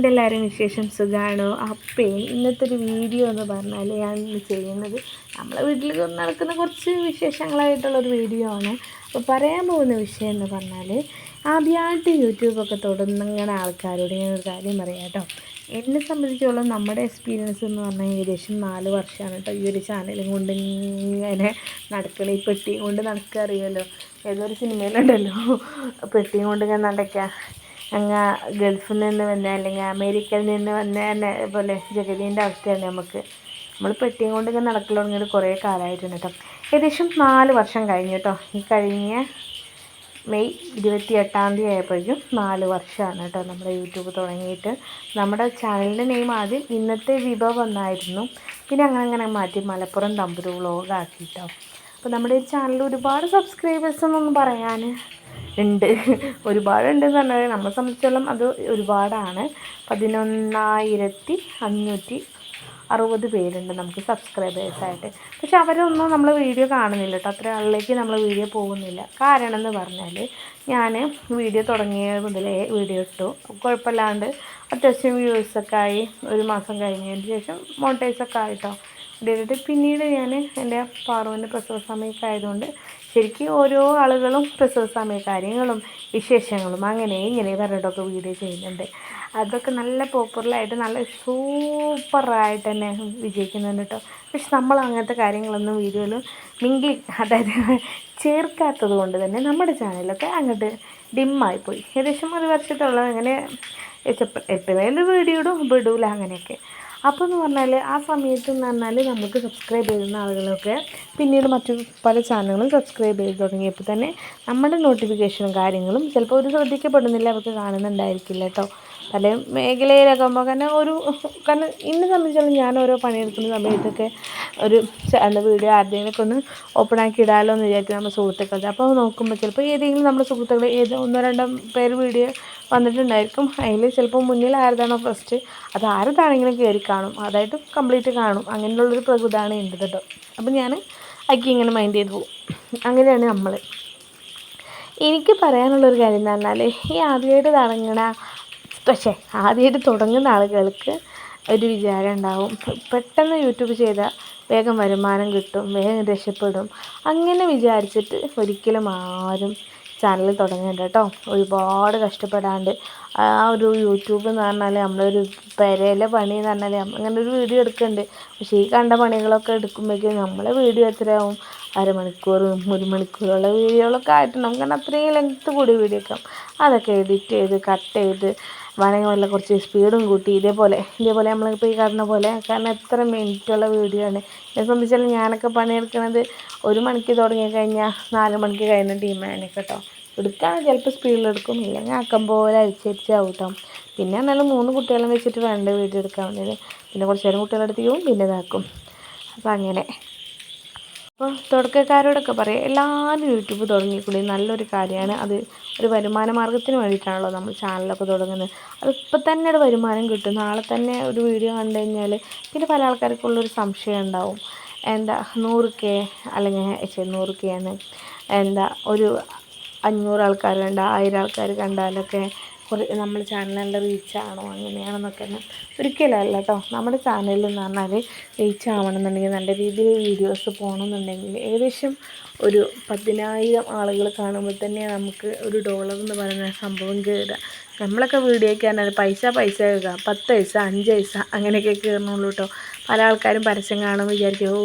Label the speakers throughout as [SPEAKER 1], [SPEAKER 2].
[SPEAKER 1] എന്തെല്ലാവരും വിശേഷം സുഖമാണോ അപ്പേ ഇന്നത്തെ ഒരു വീഡിയോ എന്ന് പറഞ്ഞാൽ ഞാൻ ഇന്ന് ചെയ്യുന്നത് നമ്മളെ വീട്ടിൽ നടക്കുന്ന കുറച്ച് വിശേഷങ്ങളായിട്ടുള്ളൊരു വീഡിയോ ആണ്. അപ്പോൾ പറയാൻ പോകുന്ന വിഷയം എന്ന് പറഞ്ഞാൽ ആദ്യമായിട്ട് യൂട്യൂബൊക്കെ തുടങ്ങുന്ന ആൾക്കാരോട് ഞാൻ ഒരു കാര്യം പറയാം കേട്ടോ. എന്നെ സംബന്ധിച്ചോളം നമ്മുടെ എക്സ്പീരിയൻസ് എന്ന് പറഞ്ഞാൽ ഏകദേശം നാല് വർഷമാണ് കേട്ടോ ഈ ഒരു ചാനലും കൊണ്ട് ഇങ്ങനെ നടക്കണം ഈ പെട്ടിയും കൊണ്ട് നടക്കുക അറിയാമല്ലോ ഏതൊരു സിനിമയിലുണ്ടല്ലോ പെട്ടിയും കൊണ്ട് ഞാൻ നടക്കുക അങ്ങ് ഗൾഫിൽ നിന്ന് വന്ന അല്ലെങ്കിൽ അമേരിക്കയിൽ നിന്ന് വന്ന പോലെ ജഗതീന്റെ അവസ്ഥയാണ് നമുക്ക്. നമ്മൾ പെട്ടിയും കൊണ്ട് ഇങ്ങനെ നടക്കൽ തുടങ്ങിയിട്ട് കുറേ കാലമായിട്ടുണ്ട് കേട്ടോ. ഏകദേശം നാല് വർഷം കഴിഞ്ഞു കേട്ടോ. ഈ കഴിഞ്ഞ മെയ് ഇരുപത്തി എട്ടാം തീയതി ആയപ്പോഴേക്കും നാല് വർഷമാണ് കേട്ടോ നമ്മുടെ യൂട്യൂബ് തുടങ്ങിയിട്ട്. നമ്മുടെ ചാനലിന്റെ നെയിം ആദ്യം ഇന്നത്തെ വിഭവം എന്നായിരുന്നു പിന്നെ അങ്ങനെ അങ്ങനെ മാറ്റി മലപ്പുറം തമ്പുരു വ്ളോഗാക്കി കേട്ടോ. അപ്പോൾ നമ്മുടെ ഈ ചാനലിൽ ഒരുപാട് സബ്സ്ക്രൈബേഴ്സ് എന്നൊന്നും പറയാൻ ഉണ്ട്. ഒരുപാടുണ്ടെന്ന് പറഞ്ഞാൽ നമ്മളെ സംബന്ധിച്ചോളം അത് ഒരുപാടാണ്. പതിനൊന്നായിരത്തി അഞ്ഞൂറ്റി അറുപത് പേരുണ്ട് നമുക്ക് സബ്സ്ക്രൈബേഴ്സായിട്ട് പക്ഷെ അവരൊന്നും നമ്മൾ വീഡിയോ കാണുന്നില്ല കേട്ടോ. അത്ര ആളിലേക്ക് നമ്മൾ വീഡിയോ പോകുന്നില്ല. കാരണം എന്ന് പറഞ്ഞാൽ ഞാൻ വീഡിയോ തുടങ്ങിയ മുതലേ വീഡിയോ ഇട്ടു. കുഴപ്പമില്ലാണ്ട് അത്യാവശ്യം വ്യൂസൊക്കെ ആയി ഒരു മാസം കഴിഞ്ഞതിന് ശേഷം മോണിറ്റൈസൊക്കെ ആയിട്ടോ ഇട്ടിട്ട് പിന്നീട് ഞാൻ എന്റെ പാറുവിന്റെ പ്രസവ സമയമൊക്കെ ആയതുകൊണ്ട് ശരിക്കും ഓരോ ആളുകളും പ്രസവ സമയ കാര്യങ്ങളും വിശേഷങ്ങളും അങ്ങനെ ഇങ്ങനെ പറഞ്ഞിട്ടൊക്കെ വീഡിയോ ചെയ്യുന്നുണ്ട്. അതൊക്കെ നല്ല പോപ്പുലറായിട്ട് നല്ല സൂപ്പറായിട്ട് തന്നെ വിജയിക്കുന്നുണ്ട് കേട്ടോ പക്ഷെ നമ്മൾ അങ്ങനത്തെ കാര്യങ്ങളൊന്നും വീഡിയോയിൽ മിങ്കി അതായത് ചേർക്കാത്തത് കൊണ്ട് തന്നെ നമ്മുടെ ചാനലൊക്കെ അങ്ങോട്ട് ഡിമ്മായിപ്പോയി. ഏകദേശം ഒരു വർഷത്തോളം അങ്ങനെ എപ്പോഴേലും വീഡിയോ ഇടും? വിടൂല അങ്ങനെയൊക്കെ. അപ്പോൾ എന്ന് പറഞ്ഞാൽ ആ സമയത്ത് എന്ന് പറഞ്ഞാൽ നമുക്ക് സബ്സ്ക്രൈബ് ചെയ്യുന്ന ആളുകളൊക്കെ പിന്നീട് മറ്റു പല ചാനലുകളും സബ്സ്ക്രൈബ് ചെയ്ത് തുടങ്ങിയപ്പോൾ തന്നെ നമ്മുടെ നോട്ടിഫിക്കേഷനും കാര്യങ്ങളും ചിലപ്പോൾ ഒരു ശ്രദ്ധിക്കപ്പെടുന്നില്ല അവർക്ക് കാണുന്നുണ്ടായിരിക്കില്ല കേട്ടോ പല മേഖലയിലൊക്കെ ആകുമ്പോൾ കാരണം ഒരു കാരണം എന്നെ സംബന്ധിച്ചോളം ഞാൻ ഓരോ പണിയെടുക്കുന്ന സമയത്തൊക്കെ ഒരു എന്താ വീഡിയോ ആരുടെയെങ്കിലൊക്കെ ഒന്ന് ഓപ്പൺ ആക്കി ഇടാമല്ലോ എന്ന് വിചാരിക്കും നമ്മുടെ സുഹൃത്തുക്കളുടെ അപ്പോൾ നോക്കുമ്പോൾ ചിലപ്പോൾ ഏതെങ്കിലും നമ്മുടെ സുഹൃത്തുക്കൾ ഏത് ഒന്നോ രണ്ടോ പേര് വീഡിയോ വന്നിട്ടുണ്ടായിരിക്കും. അതിൽ ചിലപ്പോൾ മുന്നിൽ ആരതാണോ ഫസ്റ്റ് അത് ആരതാണെങ്കിലും കയറി കാണും. അതായിട്ട് കംപ്ലീറ്റ് കാണും. അങ്ങനെയുള്ളൊരു പ്രകൃതമാണ് എന്റെ കേട്ടോ. അപ്പം ഞാൻ അക്കി ഇങ്ങനെ മൈൻഡ് ചെയ്ത് പോകും അങ്ങനെയാണ് നമ്മൾ എനിക്ക് പറയാനുള്ളൊരു കാര്യം എന്ന് പറഞ്ഞാൽ ഈ ആദ്യമായിട്ട് തുടങ്ങണ പക്ഷേ ആദ്യമായിട്ട് തുടങ്ങുന്ന ആളുകൾക്ക് ഒരു വിചാരം ഉണ്ടാവും. പെട്ടെന്ന് യൂട്യൂബ് ചെയ്താൽ വേഗം വരുമാനം കിട്ടും വേഗം രക്ഷപ്പെടും. അങ്ങനെ വിചാരിച്ചിട്ട് ഒരിക്കലും ആരും ചാനൽ തുടങ്ങേണ്ട കേട്ടോ. ഒരുപാട് കഷ്ടപ്പെടാണ്ട്. ആ ഒരു യൂട്യൂബ് എന്ന് പറഞ്ഞാൽ നമ്മളൊരു പെരയിലെ പണി എന്ന് പറഞ്ഞാൽ അങ്ങനെ ഒരു വീഡിയോ എടുക്കുന്നുണ്ട് പക്ഷേ ഈ കണ്ട പണികളൊക്കെ എടുക്കുമ്പോഴേക്കും നമ്മളെ വീഡിയോ എത്രയാവും? അരമണിക്കൂറും ഒരു മണിക്കൂറുള്ള വീഡിയോകളൊക്കെ ആയിട്ടുണ്ടാവും നമുക്ക് അത്രയും ലെങ്ത്ത് കൂടി വീഡിയോ അതൊക്കെ എഡിറ്റ് ചെയ്ത് കട്ട് ചെയ്ത് വേണമെങ്കിൽ കുറച്ച് സ്പീഡും കൂട്ടി. ഇതേപോലെ ഇതേപോലെ നമ്മളിപ്പോൾ ഈ കാണുന്ന പോലെ കാരണം എത്ര മിനിറ്റുള്ള വീഡിയോ ആണ്. എന്നെ സംബന്ധിച്ചാൽ ഞാനൊക്കെ പണിയെടുക്കുന്നത് ഒരു മണിക്ക് തുടങ്ങി കഴിഞ്ഞാൽ നാല് മണിക്ക് കഴിയുന്ന ടീമാണ് കേട്ടോ. എടുക്കാൻ ചിലപ്പോൾ സ്പീഡിലെടുക്കും ഇല്ലെങ്കിൽ ആക്കം പോലെ അരിച്ചരിച്ചാവും കേട്ടോ പിന്നെ എന്നാലും മൂന്ന് കുട്ടികളെ വെച്ചിട്ട് വേണ്ട വീഡിയോ എടുക്കാൻ വേണ്ടിയത് പിന്നെ കുറച്ച് നേരം കുട്ടികളെടുത്ത് പോവും പിന്നെ ഇതാക്കും. അപ്പോൾ അങ്ങനെ. അപ്പോൾ തുടക്കക്കാരോടൊക്കെ പറയാം. എല്ലാവരും യൂട്യൂബ് തുടങ്ങിക്കൂടി. നല്ലൊരു കാര്യമാണ്. അത് ഒരു വരുമാന മാർഗത്തിന് വേണ്ടിയിട്ടാണല്ലോ നമ്മൾ ചാനലൊക്കെ തുടങ്ങുന്നത്. അത് ഇപ്പം തന്നെ ഒരു വരുമാനം കിട്ടും. നാളെ തന്നെ ഒരു വീഡിയോ കണ്ടു കഴിഞ്ഞാൽ പിന്നെ പല ആൾക്കാർക്കുള്ളൊരു സംശയം ഉണ്ടാവും. എന്താ നൂറ് കെ അല്ലെങ്കിൽ നൂറ് കെ ആണ് എന്താ ഒരു അഞ്ഞൂറ് ആൾക്കാർ കണ്ട ആയിരം ആൾക്കാർ കണ്ടാലൊക്കെ കുറേ നമ്മുടെ ചാനലിന്റെ നല്ല റീച്ചാണോ അങ്ങനെയാണെന്നൊക്കെ ഒരിക്കലല്ല കേട്ടോ നമ്മുടെ ചാനലിൽ എന്ന് പറഞ്ഞാൽ റീച്ച് ആവണമെന്നുണ്ടെങ്കിൽ നല്ല രീതിയിൽ വീഡിയോസ് പോകണമെന്നുണ്ടെങ്കിൽ ഏകദേശം ഒരു പതിനായിരം ആളുകൾ കാണുമ്പോൾ തന്നെ നമുക്ക് ഒരു ഡോളർ എന്ന് പറയുന്ന സംഭവം കയറുക നമ്മളൊക്കെ വീഡിയോയ്ക്ക് പറഞ്ഞാൽ പൈസ പൈസ കയറുക പത്ത് പൈസ അഞ്ച് പൈസ അങ്ങനെയൊക്കെ കയറണുള്ളൂ കേട്ടോ പല ആൾക്കാരും പരസ്യം കാണുമ്പോൾ വിചാരിക്കും ഓ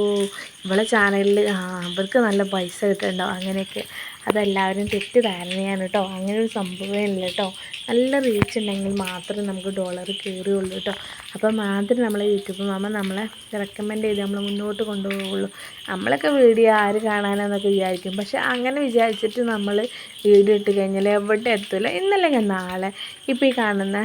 [SPEAKER 1] ഇവളെ ചാനലിൽ ആ അവർക്ക് നല്ല പൈസ കിട്ടുന്നുണ്ടോ അങ്ങനെയൊക്കെ. അതെല്ലാവരും തെറ്റിദ്ധാരണയാണ് കേട്ടോ അങ്ങനെ ഒരു സംഭവമേ ഇല്ല കേട്ടോ നല്ല റീച്ച് ഉണ്ടെങ്കിൽ മാത്രമേ നമുക്ക് ഡോളർ കയറുകയുള്ളൂ കേട്ടോ അപ്പോൾ മാത്രമേ നമ്മളെ യൂട്യൂബ് മാമ നമ്മളെ റെക്കമെൻഡ് ചെയ്ത് നമ്മൾ മുന്നോട്ട് കൊണ്ടുപോകുള്ളൂ നമ്മളൊക്കെ വീഡിയോ ആര് കാണാനെന്നൊക്കെ വിചാരിക്കും. പക്ഷെ അങ്ങനെ വിചാരിച്ചിട്ട് നമ്മൾ വീഡിയോ ഇട്ട് കഴിഞ്ഞാൽ എവിടെ എത്തില്ല ഇന്നല്ലെങ്കിൽ നാളെ ഇപ്പോൾ ഈ കാണുന്ന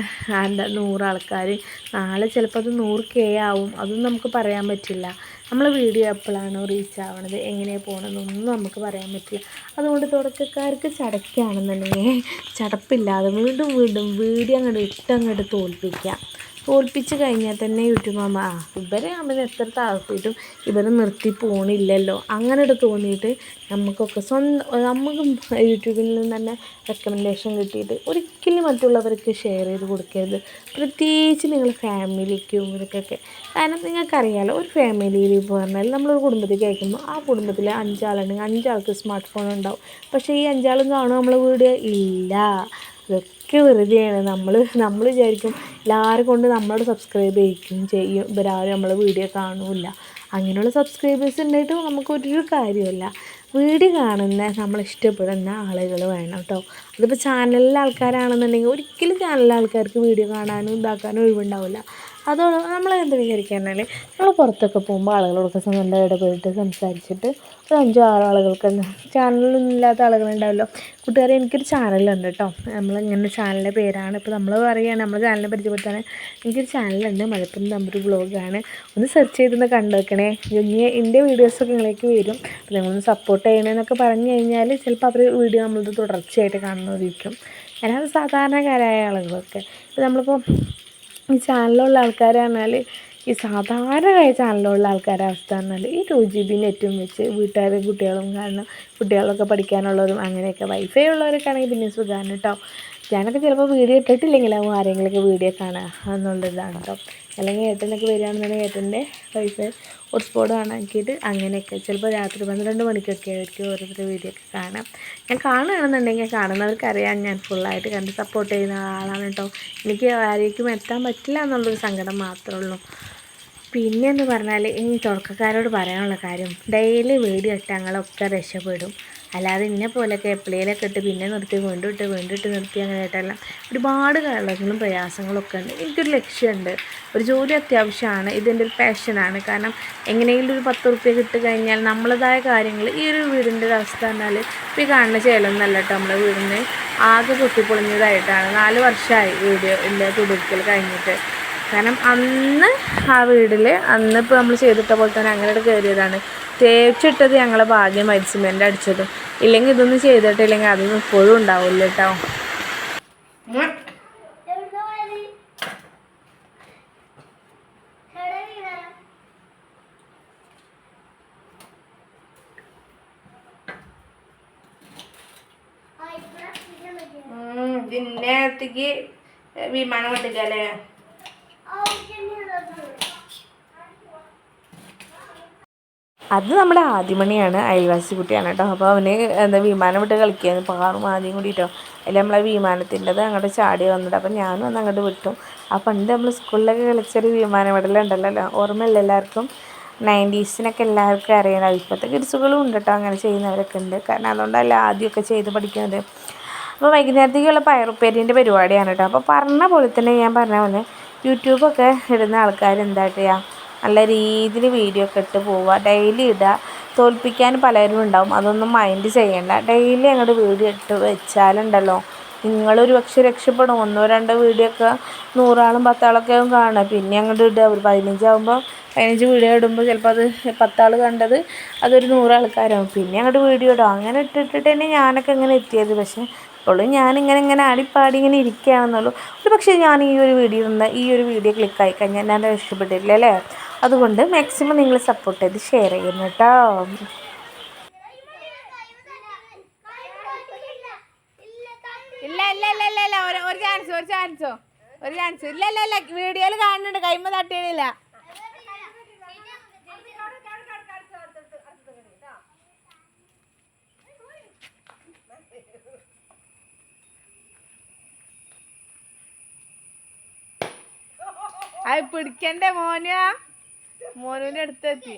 [SPEAKER 1] എന്താ നൂറ് ആൾക്കാർ നാളെ ചിലപ്പോൾ അത് നൂറ് കെ ആവും. അതൊന്നും നമുക്ക് പറയാൻ പറ്റില്ല. നമ്മൾ വീഡിയോ എപ്പോഴാണോ റീച്ച് ആവണത് എങ്ങനെയാണ് പോകണമെന്നൊന്നും നമുക്ക് പറയാൻ പറ്റില്ല. അതുകൊണ്ട് തുടക്കക്കാർക്ക് ചടക്കാണെന്നുണ്ടെങ്കിൽ ചടപ്പില്ലാതെ വീണ്ടും വീണ്ടും വീഡിയോ അങ്ങോട്ട് ഇട്ടങ്ങോട്ട് തോൽപ്പിക്കുക തോൽപ്പിച്ച് കഴിഞ്ഞാൽ തന്നെ യൂട്യൂബ് അമ്മ ആ ഇവരെ നമ്മൾ എത്ര താഴ്ത്തിയിട്ടും ഇവരെ നിർത്തി പോണില്ലല്ലോ. അങ്ങനെ ഒരു തോന്നിയിട്ട് നമുക്കൊക്കെ സ്വന്തം നമുക്ക് യൂട്യൂബിൽ നിന്ന് തന്നെ റെക്കമെൻഡേഷൻ കിട്ടിയിട്ട് ഒരിക്കലും മറ്റുള്ളവർക്ക് ഷെയർ ചെയ്ത് കൊടുക്കരുത്. പ്രത്യേകിച്ച് നിങ്ങൾ ഫാമിലിക്കും ഇവർക്കൊക്കെ. കാരണം നിങ്ങൾക്കറിയാലോ ഒരു ഫാമിലിയിൽ ഇപ്പോൾ പറഞ്ഞാൽ നമ്മളൊരു കുടുംബത്തിൽ കേൾക്കുമ്പോൾ ആ കുടുംബത്തിൽ അഞ്ചാളുണ്ടെങ്കിൽ അഞ്ചാൾക്ക് സ്മാർട്ട് ഫോൺ ഉണ്ടാവും. പക്ഷേ ഈ അഞ്ചാളും കാണും നമ്മളെ വീട്? ഇല്ല. അതൊക്കെ വെറുതെയാണ്. നമ്മൾ നമ്മൾ വിചാരിക്കും എല്ലാവരും കൊണ്ട് നമ്മളോട് സബ്സ്ക്രൈബ് ചെയ്യിക്കും ചെയ്യും. ഇവരാരും നമ്മളെ വീഡിയോ കാണൂല. അങ്ങനെയുള്ള സബ്സ്ക്രൈബേഴ്സ് ഉണ്ടായിട്ട് നമുക്കൊരു കാര്യമല്ല വീഡിയോ കാണുന്ന നമ്മൾ ഇഷ്ടപ്പെടുന്ന ആളുകൾ വേണം കേട്ടോ അതിപ്പോൾ ചാനലിലെ ആൾക്കാരാണെന്നുണ്ടെങ്കിൽ ഒരിക്കലും ചാനലിലെ ആൾക്കാർക്ക് വീഡിയോ കാണാനും ഇതാക്കാനും ഒഴിവുണ്ടാവില്ല അതോടെ നമ്മൾ എന്ത് വിചാരിക്കാന്നാൽ നമ്മൾ പുറത്തൊക്കെ പോകുമ്പോൾ ആളുകളോടൊക്കെ നല്ല ഇടപെട്ട് സംസാരിച്ചിട്ട് ഒരു അഞ്ചോ ആറോ ആളുകൾക്ക് ചാനലൊന്നും ഇല്ലാത്ത ആളുകളുണ്ടാവല്ലോ. കൂട്ടുകാരെ എനിക്കൊരു ചാനലുണ്ട് കേട്ടോ നമ്മളിങ്ങനെ ചാനലിന്റെ പേരാണ്. ഇപ്പോൾ നമ്മൾ പറയുകയാണ് നമ്മൾ ചാനലിനെ പരിചയപ്പെടുത്താൻ എനിക്കൊരു ചാനലുണ്ട് മലപ്പുറം നമ്പർ ബ്ലോഗാണ് ഒന്ന് സെർച്ച് ചെയ്തൊന്ന് കണ്ടു വെക്കണേ ഇനി എന്റെ വീഡിയോസൊക്കെ നിങ്ങളേക്ക് വരും. അപ്പോൾ നിങ്ങളൊന്ന് സപ്പോർട്ട് ചെയ്യണമെന്നൊക്കെ പറഞ്ഞു കഴിഞ്ഞാൽ ചിലപ്പോൾ അവർ വീഡിയോ നമ്മളത് തുടർച്ചയായിട്ട് കാണുന്നതായിരിക്കും ഞാനത് സാധാരണക്കാരായ ആളുകളൊക്കെ. ഇപ്പോൾ നമ്മളിപ്പോൾ ഈ ചാനലിലുള്ള ആൾക്കാർ പറഞ്ഞാൽ ഈ സാധാരണ ചാനലിലുള്ള ആൾക്കാരുടെ അവസ്ഥ പറഞ്ഞാൽ ഈ ടു ജി ബി നെറ്റും വെച്ച് വീട്ടുകാരും കുട്ടികളും കാരണം കുട്ടികളൊക്കെ പഠിക്കാനുള്ളവരും അങ്ങനെയൊക്കെ വൈഫൈ ഉള്ളവരൊക്കെ ആണെങ്കിൽ പിന്നെ സുഖമാണ് കേട്ടോ ഞാനൊക്കെ ചിലപ്പോൾ വീഡിയോ ഇട്ടിട്ടില്ലെങ്കിലും ആരെങ്കിലുമൊക്കെ വീഡിയോ കാണുക എന്നുള്ളതാണ് കേട്ടോ അല്ലെങ്കിൽ ഏട്ടനൊക്കെ വരികയാണെന്നുണ്ടെങ്കിൽ ഏട്ടന്റെ വൈഫൈ ഹോട്ട്സ്പോട്ട് കാണാക്കിയിട്ട് അങ്ങനെയൊക്കെ. ചിലപ്പോൾ രാത്രി പന്ത്രണ്ട് മണിക്കൊക്കെ ആയിരിക്കും ഓരോരുത്തർ വീഡിയോ ഒക്കെ കാണാം. ഞാൻ കാണുകയാണെന്നുണ്ടെങ്കിൽ കാണുന്നവർക്കറിയാം ഞാൻ ഫുള്ളായിട്ട് കണ്ട് സപ്പോർട്ട് ചെയ്യുന്ന ആളാണ് കേട്ടോ എനിക്ക് ആരേക്കും എത്താൻ പറ്റില്ല എന്നുള്ളൊരു സങ്കടം മാത്രമേ ഉള്ളൂ. പിന്നെ എന്ന് പറഞ്ഞാൽ ഈ തുടക്കക്കാരോട് പറയാനുള്ള കാര്യം ഡെയിലി വീഡിയോ ഇട്ട് ഞങ്ങളൊക്കെ രക്ഷപ്പെടും. അല്ലാതെ ഇന്നെ പോലെയൊക്കെ എപ്പോഴേലൊക്കെ ഇട്ട് പിന്നെ നിർത്തി വീണ്ടും ഇട്ട് വീണ്ടും ഇട്ട് നിർത്തി അങ്ങനെ ആയിട്ടല്ല ഒരുപാട് കളകളും പ്രയാസങ്ങളും ഒക്കെ ഉണ്ട്. എനിക്കൊരു ലക്ഷ്യമുണ്ട്. ഒരു ജോലി അത്യാവശ്യമാണ്. ഇതെന്റെ ഒരു പാഷനാണ്. കാരണം എങ്ങനെയെങ്കിലും ഒരു പത്ത് റുപ്യ കിട്ടി കഴിഞ്ഞാൽ നമ്മളതായ കാര്യങ്ങൾ ഈ ഒരു വീടിന്റെ ഒരു അവസ്ഥ പറഞ്ഞാൽ ഇപ്പോൾ ഈ കാണുന്ന ചേലൊന്നല്ല കേട്ടോ നമ്മുടെ വീടിന്. ആകെ പൊട്ടിപ്പൊളിഞ്ഞതായിട്ടാണ്. നാല് വർഷമായി വീട് ഇല്ല കുടിക്കൽ കഴിഞ്ഞിട്ട്. കാരണം അന്ന് ആ വീട്ടിൽ അന്ന് ഇപ്പോൾ നമ്മൾ ചെയ്തിട്ട പോലെ തന്നെ അങ്ങനെ കയറിയതാണ് തേച്ചിട്ടത് ഞങ്ങളെ ഭാഗ്യമായി സിമെന്റ് അടിച്ചതും. ഇല്ലെങ്കിൽ ഇതൊന്നും ചെയ്തിട്ടില്ലെങ്കിൽ അതൊന്നും ഇപ്പോഴും ഉണ്ടാവില്ല കേട്ടോ പിന്നെ വിമാനം വിട്ടിക്കല്ലേ അത് നമ്മുടെ ആദ്യമണിയാണ് അയൽവാസി കുട്ടിയാണ് കേട്ടോ. അപ്പോൾ അവന് എന്താ വിമാനം വിട്ട് കളിക്കുകയാണ് പാറും ആദ്യം കൂടിയിട്ടോ അതിൽ നമ്മളെ വിമാനത്തിന്റെത് അങ്ങോട്ട് ചാടി വന്നിട്ട് അപ്പം ഞാനും ഒന്ന് അങ്ങോട്ട് വിട്ടു. ആ പണ്ട് നമ്മൾ സ്കൂളിലൊക്കെ കളിച്ചൊരു വിമാനം വിടലുണ്ടല്ലോ ഓർമ്മയില്ല എല്ലാവർക്കും? നയന്റീസിനൊക്കെ എല്ലാവർക്കും അറിയണം ഇപ്പോഴത്തെ കിഡ്സുകളും ഉണ്ട് കേട്ടോ അങ്ങനെ ചെയ്യുന്നവരൊക്കെ ഉണ്ട്. കാരണം അതുകൊണ്ടല്ല ആദ്യമൊക്കെ ചെയ്ത് പഠിക്കുന്നത്. അപ്പോൾ വൈകുന്നേരത്തേക്കുള്ള പയറുപ്പേരിന്റെ പരിപാടിയാണ് കേട്ടോ. അപ്പോൾ പറഞ്ഞ പോലെ തന്നെ ഞാൻ പറഞ്ഞ പോലെ യൂട്യൂബൊക്കെ ഇടുന്ന ആൾക്കാർ എന്താ ചെയ്യുക നല്ല രീതിയിൽ വീഡിയോ ഒക്കെ ഇട്ട് പോവുക. ഡെയിലി ഇടുക. തോൽപ്പിക്കാൻ പലരും ഉണ്ടാവും. അതൊന്നും മൈൻഡ് ചെയ്യണ്ട. ഡെയിലി അങ്ങോട്ട് വീഡിയോ ഇട്ട് വെച്ചാലുണ്ടല്ലോ. നിങ്ങളൊരു പക്ഷെ രക്ഷപ്പെടും. ഒന്നോ രണ്ടോ വീഡിയോ ഒക്കെ നൂറാളും പത്താളൊക്കെ ആവും കാണുക. പിന്നെ അങ്ങോട്ട് ഇടുക. ഒരു പതിനഞ്ചാകുമ്പോൾ പതിനഞ്ച് വീഡിയോ ഇടുമ്പോൾ ചിലപ്പോൾ അത് പത്താൾ കണ്ടത് അതൊരു നൂറാൾക്കാരാവും. പിന്നെ അങ്ങോട്ട് വീഡിയോ ഇടും അങ്ങനെ ഇട്ടിട്ടിട്ട് തന്നെ ഞാനൊക്കെ ഇങ്ങനെ എത്തിയത്. പക്ഷേ ഇപ്പോഴും ഞാനിങ്ങനെ ഇങ്ങനെ ആടിപ്പാടി ഇങ്ങനെ ഇരിക്കുകയാണെന്നുള്ളൂ. ഒരു പക്ഷേ ഞാൻ ഈ ഒരു വീഡിയോ നിന്ന് ഈ ഒരു വീഡിയോ ക്ലിക്കായി കഴിഞ്ഞാൽ ഞാൻ രക്ഷപ്പെട്ടില്ല അല്ലേ? അതുകൊണ്ട് മാക്സിമം നിങ്ങൾ സപ്പോർട്ട് ചെയ്ത് ഷെയർ ചെയ്യുന്നു കേട്ടോ
[SPEAKER 2] ഇല്ല ഇല്ല ഇല്ല ഇല്ല ഇല്ല. ഒരു ചാൻസ് ഒരു ചാൻസോ ഒരു ചാൻസ് ഇല്ല ഇല്ല ഇല്ല. വീഡിയോയിൽ കാണുന്നുണ്ട്. കൈമ തട്ടിയില്ല അത് പിടിക്കണ്ടേ മോനുവാ മോനുവിന്റെ അടുത്തെത്തി.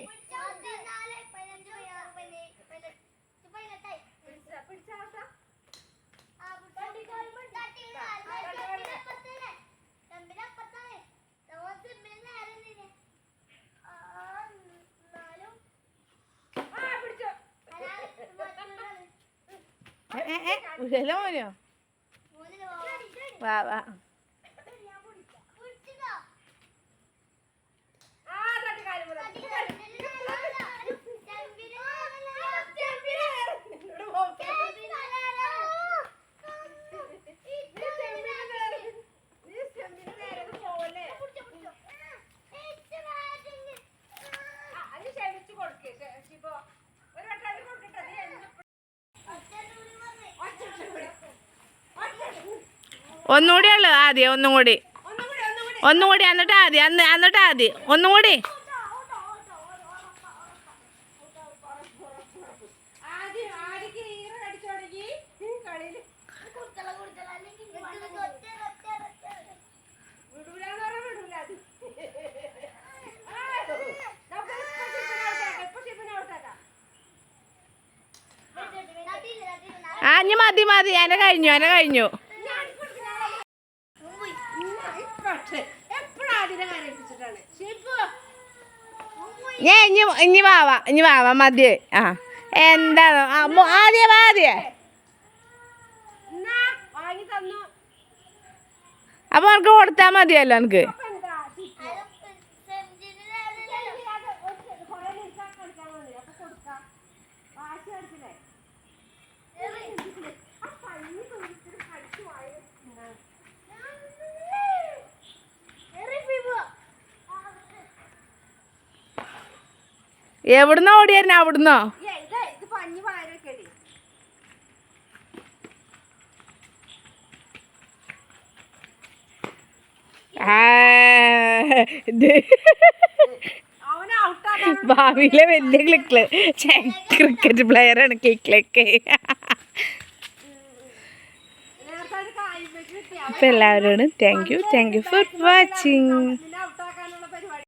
[SPEAKER 2] ഏ, ഏ, വിടല്ലേ മോനോ? വാ വാ. ഒന്നുകൂടി ഉള്ളത് ആദ്യം ഒന്നും കൂടി ഒന്നും കൂടി എന്നിട്ട് ആദ്യം എന്നിട്ട് ആദ്യം. ഒന്നും കൂടി ആ മതി മതി. എന്നെ കഴിഞ്ഞു എന്നെ കഴിഞ്ഞു. ഞാൻ ഇനി ഇനി വാവാ ഇനി വാവാ മതി. ആ എന്താണ് ആദ്യം ആദ്യം. അപ്പൊ അവർക്ക് കൊടുത്താ മതിയല്ലോ എനിക്ക്. എവിടുന്നോ ഓടിയായിരുന്നു അവിടുന്നോ ആ, ഇത് ഭാവിയിലെ വലിയ ക്ലിക്ക് ക്രിക്കറ്റ് പ്ലെയറാണ് ക്ലിക്ക് അപ്പം എല്ലാവരോടും thank you thank you for watching